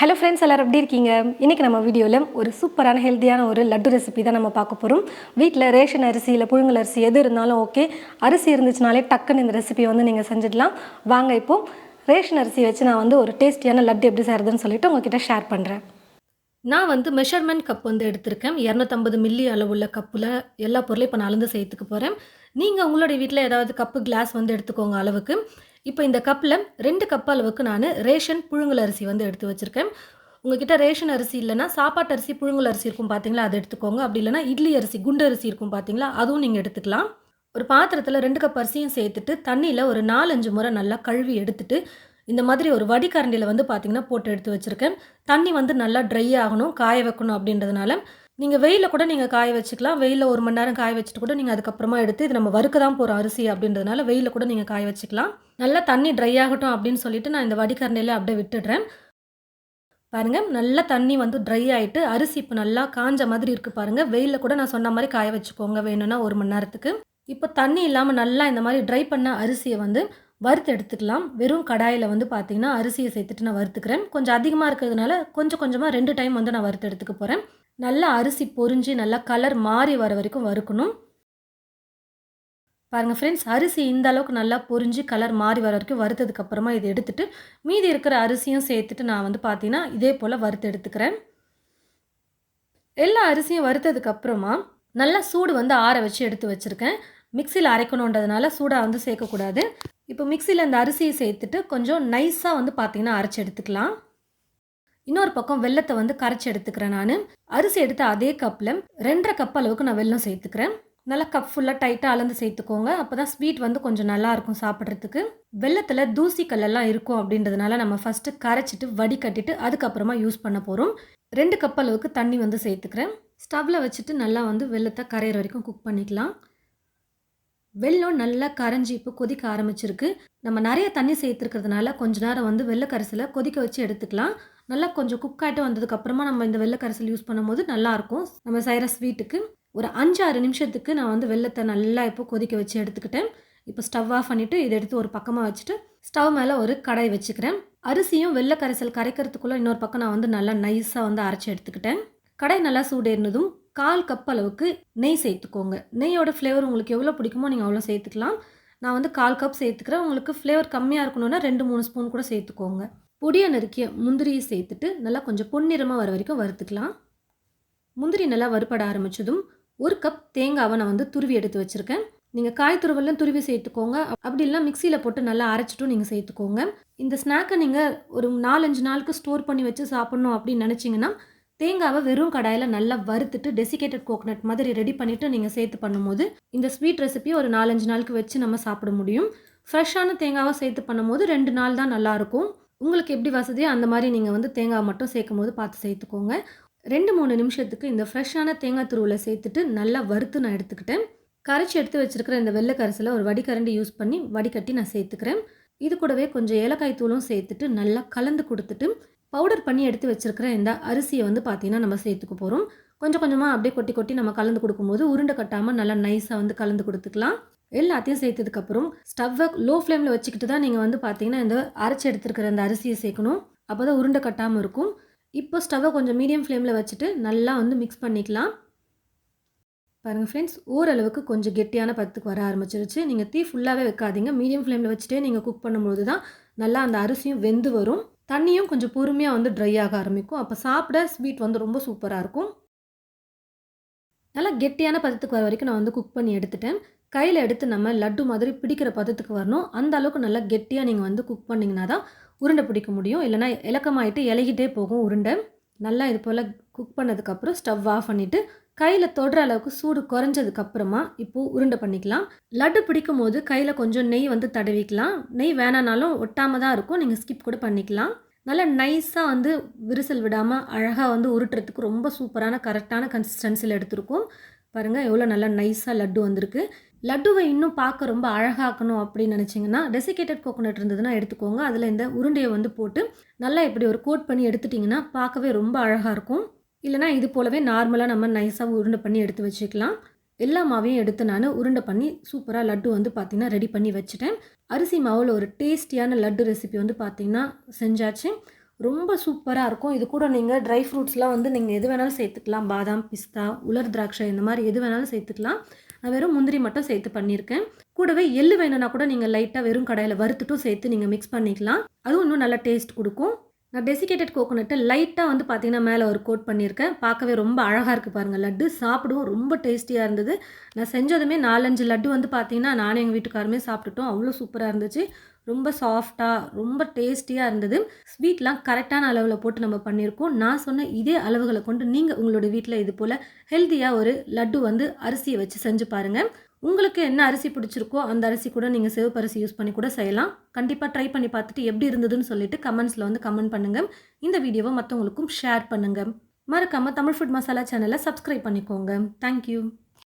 Hello friends எல்லோரும் எப்படி இருக்கீங்க? இன்றைக்கி நம்ம வீடியோவில் ஒரு சூப்பரான ஹெல்த்தியான ஒரு லட்டு ரெசிபி தான் நம்ம பார்க்க போகிறோம் வீட்டில் ரேஷன் அரிசி இல்லை புழுங்கல் அரிசி எது இருந்தாலும் ஓகே அரிசி இருந்துச்சுனாலே டக்குன்னு இந்த ரெசிபியை வந்து நீங்கள் செஞ்சிடலாம். வாங்க இப்போது ரேஷன் அரிசி வச்சு நான் வந்து ஒரு டேஸ்டியான லட்டு எப்படி செய்கிறதுன்னு சொல்லிட்டு உங்ககிட்ட ஷேர் பண்ணுறேன் நான் வந்து மெஷர்மெண்ட் கப் வந்து எடுத்திருக்கேன். இரநூத்தம்பது மில்லி அளவுள்ள கப்பில் எல்லா பொருளையும் இப்போ நான் அளந்து சேர்த்துக்க போகிறேன் நீங்கள் உங்களுடைய வீட்டில் ஏதாவது கப்பு கிளாஸ் வந்து எடுத்துக்கோங்க அளவுக்கு. இப்போ இந்த கப்பில் ரெண்டு கப் அளவுக்கு நான் ரேஷன் புழுங்கல் அரிசி வந்து எடுத்து வச்சுருக்கேன். உங்ககிட்ட ரேஷன் அரிசி இல்லைன்னா சாப்பாட்டு அரிசி புழுங்கல் அரிசி இருக்கும் பார்த்தீங்களா? அதை எடுத்துக்கோங்க. அப்படி இல்லைனா இட்லி அரிசி குண்டு அரிசி இருக்கும் பார்த்தீங்களா? அதுவும் நீங்கள் எடுத்துக்கலாம். ஒரு பாத்திரத்தில் ரெண்டு கப் அரிசியும் சேர்த்துட்டு தண்ணியில் ஒரு நாலஞ்சு முறை நல்லா கழுவி எடுத்துட்டு இந்த மாதிரி ஒரு வடிகரண்டியில் வந்து பார்த்தீங்கன்னா போட்டு எடுத்து வச்சுருக்கேன். தண்ணி வந்து நல்லா ட்ரை ஆகணும் காய வைக்கணும் அப்படின்றதுனால நீங்கள் வெயிலில் கூட நீங்கள் காய வச்சுக்கலாம். வெயிலில் ஒரு மணி நேரம் காய வச்சுட்டு கூட நீங்கள் அதுக்கப்புறமா எடுத்து இது நம்ம வறுக்க தான் போகிறோம் அரிசி அப்படின்றதுனால வெயிலில் கூட நீங்கள் காய வச்சுக்கலாம். நல்லா தண்ணி ட்ரை ஆகட்டும் அப்படின்னு சொல்லிட்டு நான் இந்த வடிகரணையில் அப்படியே விட்டுடுறேன். பாருங்கள் நல்லா தண்ணி வந்து ட்ரை ஆகிட்டு அரிசி இப்போ நல்லா காஞ்ச மாதிரி இருக்குது பாருங்கள் வெயிலில் கூட நான் சொன்ன மாதிரி காய வச்சுக்கோங்க வேணும்னா ஒரு மணி நேரத்துக்கு. இப்போ தண்ணி இல்லாமல் நல்லா இந்த மாதிரி ட்ரை பண்ண அரிசியை வந்து வறுத்து எடுத்துக்கலாம். வெறும் கடாயில் வந்து பார்த்தீங்கன்னா அரிசியை சேர்த்துட்டு நான் வறுத்துக்கிறேன். கொஞ்சம் அதிகமாக இருக்கிறதுனால கொஞ்சம் கொஞ்சமாக ரெண்டு டைம் வந்து நான் வறுத்து எடுத்துக்க போகிறேன் நல்லா அரிசி பொரிஞ்சு நல்லா கலர் மாறி வர வரைக்கும் வறுக்கணும். பாருங்கள் ஃப்ரெண்ட்ஸ் அரிசி இந்த அளவுக்கு நல்லா பொரிஞ்சு கலர் மாறி வர வரைக்கும் வறுத்ததுக்கப்புறமா இதை எடுத்துட்டு மீதி இருக்கிற அரிசியும் சேர்த்துட்டு நான் வந்து பார்த்தீங்கன்னா இதே போல் வறுத்து எடுத்துக்கிறேன். எல்லா அரிசியும் வறுத்ததுக்கப்புறமா நல்லா சூடு வந்து ஆற வச்சு எடுத்து வச்சுருக்கேன். மிக்சியில் அரைக்கணுன்றதுனால சூடாக வந்து சேர்க்கக்கூடாது. இப்போ மிக்சியில் அந்த அரிசியை சேர்த்துட்டு கொஞ்சம் நைஸாக வந்து பார்த்தீங்கன்னா அரைச்சி எடுத்துக்கலாம். இன்னொரு பக்கம் வெள்ளத்தை வந்து கரைச்சி எடுத்துக்கிறேன் நான். அரிசி எடுத்த அதே கப்பில் ரெண்டரை கப் அளவுக்கு நான் வெல்லம் சேர்த்துக்கிறேன். நல்லா கப் ஃபுல்லாக டைட்டாக அளந்து சேர்த்துக்கோங்க. அப்போ தான் ஸ்வீட் வந்து கொஞ்சம் நல்லா இருக்கும் சாப்பிட்றதுக்கு. வெள்ளத்தில் தூசிக்கல் எல்லாம் இருக்கும் அப்படின்றதுனால நம்ம ஃபஸ்ட்டு கரைச்சிட்டு வடிகட்டிட்டு அதுக்கப்புறமா யூஸ் பண்ண போகிறோம் ரெண்டு கப் அளவுக்கு தண்ணி வந்து சேர்த்துக்கிறேன். ஸ்டவ்வில் வச்சுட்டு நல்லா வந்து வெள்ளத்தை கரையிற வரைக்கும் குக் பண்ணிக்கலாம். வெள்ளம் நல்லா கரைஞ்சி இப்போ கொதிக்க ஆரம்பிச்சிருக்கு. நம்ம நிறைய தண்ணி சேர்த்துருக்கிறதுனால கொஞ்ச நேரம் வந்து வெள்ளைக்கரிசில் கொதிக்க வச்சு எடுத்துக்கலாம். நல்லா கொஞ்சம் குக் ஆகிட்டு வந்ததுக்கப்புறமா நம்ம இந்த வெள்ளைக்கரிசல் யூஸ் பண்ணும்போது நல்லாயிருக்கும் நம்ம செய்கிற ஸ்வீட்டுக்கு ஒரு அஞ்சு ஆறு நிமிஷத்துக்கு நான் வந்து வெள்ளத்தை நல்லா இப்போ கொதிக்க வச்சு எடுத்துக்கிட்டேன். இப்போ ஸ்டவ் ஆஃப் பண்ணிவிட்டு இதை எடுத்து ஒரு பக்கமாக வச்சுட்டு ஸ்டவ் மேலே ஒரு கடாய் வச்சுக்கிறேன். அரிசியும் வெள்ளைக்கரிசல் கரைக்கிறதுக்குள்ளே இன்னொரு பக்கம் நான் வந்து நல்லா நைஸாக வந்து அரைச்சி எடுத்துக்கிட்டேன். கடை நல்லா சூடேறினதும் கால் கப் அளவுக்கு நெய் சேர்த்துக்கோங்க. நெய்யோட ஃப்ளேவர் உங்களுக்கு எவ்வளோ பிடிக்குமோ நீங்கள் அவ்வளோ சேர்த்துக்கலாம். நான் வந்து கால் கப் சேர்த்துக்கிறேன். உங்களுக்கு ஃப்ளேவர் கம்மியாக இருக்கணும்னா ரெண்டு மூணு ஸ்பூன் கூட சேர்த்துக்கோங்க. பொடியை நறுக்கிய முந்திரியை சேர்த்துட்டு நல்லா கொஞ்சம் பொன்னிறமாக வர வரைக்கும் வறுத்துக்கலாம். முந்திரி நல்லா வறுபட ஆரம்பித்ததும் ஒரு கப் தேங்காவை நான் வந்து துருவி எடுத்து வச்சுருக்கேன். நீங்கள் காய் துருவெல்லாம் துருவி சேர்த்துக்கோங்க. அப்படி இல்லை மிக்சியில் போட்டு நல்லா அரைச்சிட்டும் நீங்கள் சேர்த்துக்கோங்க. இந்த ஸ்நாக்கை நீங்கள் ஒரு நாலஞ்சு நாளுக்கு ஸ்டோர் பண்ணி வச்சு சாப்பிட்ணும் அப்படின்னு நினச்சிங்கன்னா தேங்காவை வெறும் கடாயில் நல்லா வறுத்துட்டு டெசிகேட்டட் கோகனட் மாதிரி ரெடி பண்ணிவிட்டு நீங்கள் சேர்த்து பண்ணும்போது இந்த ஸ்வீட் ரெசிபி ஒரு நாலஞ்சு நாளுக்கு வச்சு நம்ம சாப்பிட முடியும். ஃப்ரெஷ்ஷான தேங்காவை சேர்த்து பண்ணும்போது ரெண்டு நாள் தான் நல்லாயிருக்கும் உங்களுக்கு எப்படி வசதியோ அந்த மாதிரி நீங்கள் வந்து தேங்காய் மட்டும் சேர்க்கும் போது பார்த்து சேர்த்துக்கோங்க. ரெண்டு மூணு நிமிஷத்துக்கு இந்த ஃப்ரெஷ்ஷான தேங்காய் துருவில் சேர்த்துட்டு நல்லா வறுத்து நான் எடுத்துக்கிட்டேன். கரைச்சி எடுத்து வச்சுருக்கிற இந்த வெள்ளை கரைசலை ஒரு வடிகரண்டி யூஸ் பண்ணி வடிகட்டி நான் சேர்த்துக்கிறேன். இது கூடவே கொஞ்சம் ஏலக்காய் தூளும் சேர்த்துட்டு நல்லா கலந்து கொடுத்துட்டு பவுடர் பண்ணி எடுத்து வச்சுருக்கிற இந்த அரிசியை வந்து பார்த்திங்கன்னா நம்ம சேர்த்துக்க போகிறோம் கொஞ்சம் கொஞ்சமாக அப்படியே கொட்டி கொட்டி நம்ம கலந்து கொடுக்கும்போது உருண்டை கட்டாமல் நல்லா நைஸாக வந்து கலந்து கொடுத்துக்கலாம். எல்லாத்தையும் சேர்த்ததுக்கப்புறம் ஸ்டவ்வை லோ ஃப்ளேமில் வச்சுக்கிட்டு தான் நீங்கள் வந்து பார்த்தீங்கன்னா இந்த அரைச்சி எடுத்துருக்கிற அந்த அரிசியை சேர்க்கணும். அப்போ தான் உருண்டை கட்டாமல் இருக்கும். இப்போ ஸ்டவ்வை கொஞ்சம் மீடியம் ஃப்ளேமில் வச்சுட்டு நல்லா வந்து மிக்ஸ் பண்ணிக்கலாம். பாருங்கள் ஃப்ரெண்ட்ஸ் ஓரளவுக்கு கொஞ்சம் கெட்டியான பத்துக்கு வர ஆரம்பிச்சிருச்சு. நீங்கள் தீ ஃபுல்லாகவே வைக்காதீங்க. மீடியம் ஃப்ளேமில் வச்சுட்டே நீங்கள் குக் பண்ணும்போது தான் நல்லா அந்த அரிசியும் வெந்து வரும். தண்ணியும் கொஞ்சம் பொறுமையாக வந்து ட்ரை ஆக ஆரம்பிக்கும். அப்போ சாப்பிட ஸ்வீட் வந்து ரொம்ப சூப்பராக இருக்கும். நல்லா கெட்டியான பதத்துக்கு வர வரைக்கும் நான் வந்து குக் பண்ணி எடுத்துட்டேன். கையில் எடுத்து நம்ம லட்டு மாதிரி பிடிக்கிற பதத்துக்கு வரணும். அந்த அளவுக்கு நல்லா கெட்டியாக நீங்கள் வந்து குக் பண்ணிங்கன்னா தான் உருண்டை பிடிக்க முடியும். இல்லைனா இலக்கமாயிட்டு இலகிட்டே போகும் உருண்டை. நல்லா இது போல் குக் பண்ணதுக்கப்புறம் ஸ்டவ் ஆஃப் பண்ணிவிட்டு கையில் தொடுற அளவுக்கு சூடு குறைஞ்சதுக்கப்புறமா இப்போது உருண்டை பண்ணிக்கலாம். லட்டு பிடிக்கும் போது கையில் கொஞ்சம் நெய் வந்து தடவிக்கலாம். நெய் வேணானாலும் ஒட்டாமல் தான் இருக்கும். நீங்கள் ஸ்கிப் கூட பண்ணிக்கலாம். நல்லா நைஸாக வந்து விரிசல் விடாமல் அழகாக வந்து உருட்டுறதுக்கு ரொம்ப சூப்பரான கரெக்டான கன்சிஸ்டன்சியில் எடுத்திருக்கும். பாருங்கள் எவ்வளோ நல்லா நைஸாக லட்டு வந்திருக்கு. லட்டுவை இன்னும் பார்க்க ரொம்ப அழகாக்கணும் அப்படின்னு நினச்சிங்கன்னா டெசிகேட்டட் கோகோனட் இருந்ததுன்னா எடுத்துக்கோங்க. அதில் இந்த உருண்டையை வந்து போட்டு நல்லா இப்படி ஒரு கோட் பண்ணி எடுத்துட்டிங்கன்னா பார்க்கவே ரொம்ப அழகாக இருக்கும். இல்லைனா இது போலவே நார்மலாக நம்ம நைஸாக உருண்டை பண்ணி எடுத்து வச்சுக்கலாம். எல்லா மாவையும் எடுத்து நான் உருண்டை பண்ணி சூப்பராக லட்டு வந்து பார்த்திங்கன்னா ரெடி பண்ணி வச்சுட்டேன். அரிசி மாவில் ஒரு டேஸ்டியான லட்டு ரெசிபி வந்து பார்த்திங்கன்னா செஞ்சாச்சு. ரொம்ப சூப்பராக இருக்கும். இது கூட நீங்கள் ட்ரை ஃப்ரூட்ஸ்லாம் வந்து நீங்கள் எது வேணாலும் சேர்த்துக்கலாம். பாதாம் பிஸ்தா உலர் திராட்சை இந்த மாதிரி எது வேணாலும் சேர்த்துக்கலாம். நான் வெறும் முந்திரி மட்டும் சேர்த்து பண்ணியிருக்கேன். கூடவே எள்ளு வேணும்னா கூட நீங்கள் லைட்டாக வெறும் கடையில் வறுத்துட்டும் சேர்த்து நீங்கள் மிக்ஸ் பண்ணிக்கலாம். அதுவும் இன்னும் நல்லா டேஸ்ட் கொடுக்கும். நான் டெசிகேட்டட் கோகோனட்டை லைட்டாக வந்து பார்த்தீங்கன்னா மேலே ஒரு கோட் பண்ணியிருக்கேன். பார்க்கவே ரொம்ப அழகாக இருக்குது பாருங்கள் லட்டு சாப்பிடுவோம் ரொம்ப டேஸ்டியாக இருந்தது. நான் செஞ்சதுமே நாலஞ்சு லட்டு வந்து பார்த்தீங்கன்னா நானும் எங்கள் வீட்டுக்காருமே சாப்பிட்டுட்டோம். அவ்வளோ சூப்பராக இருந்துச்சு. ரொம்ப சாஃப்டாக ரொம்ப டேஸ்டியாக இருந்தது. ஸ்வீட்லாம் கரெக்டான அளவில் போட்டு நம்ம பண்ணியிருக்கோம். நான் சொன்ன இதே அளவுகளை கொண்டு நீங்கள் உங்களோட வீட்டில் இது போல் ஹெல்த்தியாக ஒரு லட்டு வந்து அரிசியை வச்சு செஞ்சு பாருங்கள் உங்களுக்கு என்ன அரிசி பிடிச்சிருக்கோ அந்த அரிசி கூட நீங்கள் சிவப்பு அரிசி யூஸ் பண்ணி கூட செய்யலாம். கண்டிப்பாக ட்ரை பண்ணி பார்த்துட்டு எப்படி இருந்ததுன்னு சொல்லிட்டு கமெண்ட்ஸில் வந்து கமெண்ட் பண்ணுங்கள் இந்த வீடியோவை மற்றவங்களுக்கும் ஷேர் பண்ணுங்கள் மறக்காமல் தமிழ் ஃபுட் மசாலா சேனலை சப்ஸ்கிரைப் பண்ணிக்கோங்க. தேங்க்யூ